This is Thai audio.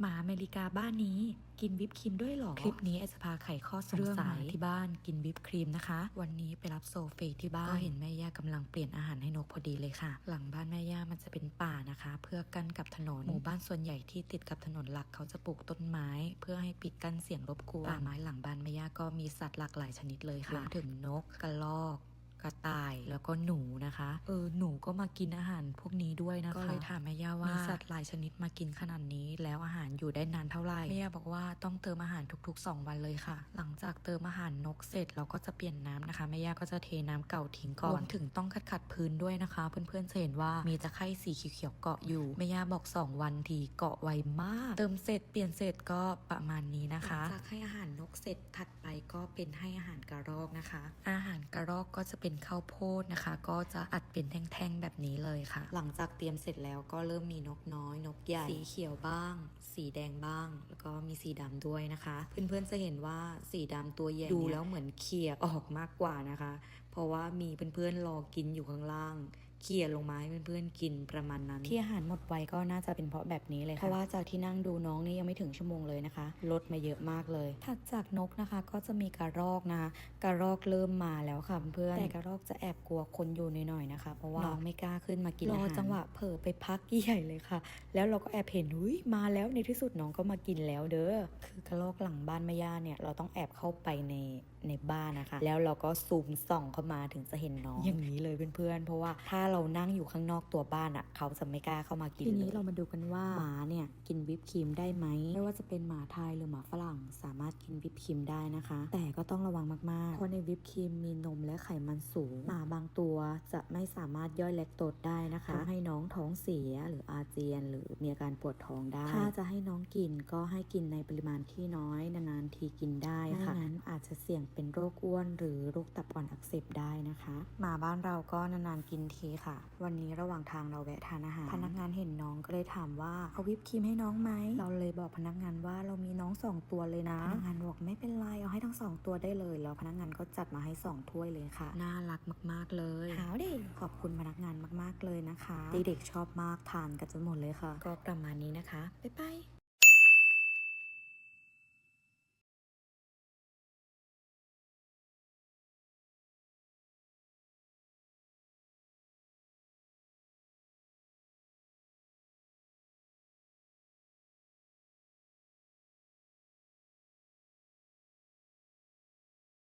หมาอเมริกาบ้านนี้ กินวิปครีมด้วยเหรอ คลิปนี้แอจะพาไขข้อสงสัยที่บ้านกินวิปครีมนะคะ วันนี้ไปรับโซเฟยที่บ้าน ก็เห็นแม่ย่ากำลังเปลี่ยนอาหารให้นกพอดีเลยค่ะ หลังบ้านแม่ย่ามันจะเป็นป่านะคะ เพื่อกั้นกับถนน หมู่บ้านส่วนใหญ่ที่ติดกับถนนหลักเขาจะปลูกต้นไม้ เพื่อให้ปิดกั้นเสียงรบกวน ป่าไม้หลังบ้านแม่ย่าก็มีสัตว์หลากหลายชนิดเลยค่ะรวมถึงนกกระรอก กระต่ายแล้วก็หนูนะคะ เออหนูก็มากินอาหารพวกนี้ด้วยนะคะก็เลยถามแม่ย่าว่ามีสัตว์หลายชนิดมากินขนาดนี้ แล้วอาหารอยู่ได้นานเท่าไหร่แม่ย่าบอกว่าต้องเติมอาหารทุกๆ 2 วันเลยค่ะ หลังจากเติมอาหารนกเสร็จเราก็จะเปลี่ยนน้ำนะคะแม่ย่าก็จะเทน้ำเก่าทิ้งก่อนรวมถึงต้องขัดขัดๆพื้นด้วยนะคะ เพื่อนๆจะเห็นว่ามีตะไคร่สีเขียวๆเกาะอยู่แม่ย่าบอก 2 วันทีเกาะไวมาก เติมเสร็จเปลี่ยนเสร็จก็ประมาณนี้นะคะจากให้อาหารนกเสร็จถัดไปก็เป็นให้อาหารกระรอกนะคะ อาหารกระรอกก็จะเป็นข้าวโพดนะคะ ก็จะอัดเป็นแท่งๆแบบนี้เลยค่ะ หลังจากเตรียมเสร็จแล้วก็เริ่มมีนกน้อย นกใหญ่สีเขียวบ้าง สีแดงบ้าง แล้วก็มีสีดำด้วยนะคะ เพื่อนๆจะเห็นว่าสีดำตัวใหญ่ดูแล้วเหมือนเขียออกมากกว่านะคะ เพราะว่ามีเพื่อนๆรอกินอยู่ข้างล่าง เขี่ยลงมาให้เพื่อนๆกินประมาณนั้น ที่อาหารหมดไวก็น่าจะเป็นเพราะแบบนี้เลยค่ะเพราะว่าจากที่นั่งดูน้องนี่ยังไม่ถึงชั่วโมงเลยนะคะ ลดมาเยอะมากเลยถัดจากนกนะคะ ก็จะมีกระรอกนะคะกระรอกเริ่มมาแล้วค่ะเพื่อนๆแต่กระรอกจะแอบกลัวคนอยู่หน่อยๆนะคะ เพราะว่าน้องไม่กล้าขึ้นมากินอาหารรอจังหวะเผลอไปพักใหญ่เลยค่ะ แล้วเราก็แอบเห็นอุ้ยมาแล้วในที่สุดน้องก็มากินแล้วเด้อคือกระรอกหลังบ้านแม่ย่าเนี่ยเราต้องแอบเข้าไปในในบ้านนะคะ แล้วเราก็ซูมส่องเข้ามาถึงจะเห็นน้องอย่างนี้เลยเพื่อนๆ เพราะว่าถ้าเรานั่งอยู่ข้างนอกตัวบ้านอะ เขาจะไม่กล้าเข้ามากินทีนี้เรามาดูกันว่าหมาเนี่ยกินวิปครีมได้ไหมไม่ว่าจะเป็นหมาไทยหรือหมาฝรั่ง สามารถกินวิปครีมได้นะคะ แต่ก็ต้องระวังมากๆ เพราะในวิปครีมมีนมและไขมันสูงหมาบางตัวจะไม่สามารถย่อยแลคโตสได้นะคะทำให้น้องท้องเสียหรืออาเจียน หรือมีอาการปวดท้องได้ ถ้าจะให้น้องกินก็ให้กินในปริมาณที่น้อยนานๆทีกินได้ค่ะไม่งั้นอาจจะเสี่ยงเป็นโรคอ้วน หรือโรคตับอ่อนอักเสบได้นะคะหมาบ้านเราก็นานๆกินทีค่ะ วันนี้ระหว่างทางเราแวะทานอาหาร พนักงานเห็นน้องก็เลยถามว่าเอาวิปครีมให้น้องไหม เราเลยบอกพนักงานว่าเรามีน้องสองตัวเลยนะ พนักงานบอกไม่เป็นไรเอาให้ทั้งสองตัวได้เลย แล้วพนักงานก็จัดมาให้สองถ้วยเลยค่ะ น่ารักมากๆเลยหาวดิขอบคุณพนักงานมากๆเลยนะคะ เด็กๆชอบมากทานกันจนหมดเลยค่ะ ก็ประมาณนี้นะคะ บ๊ายบาย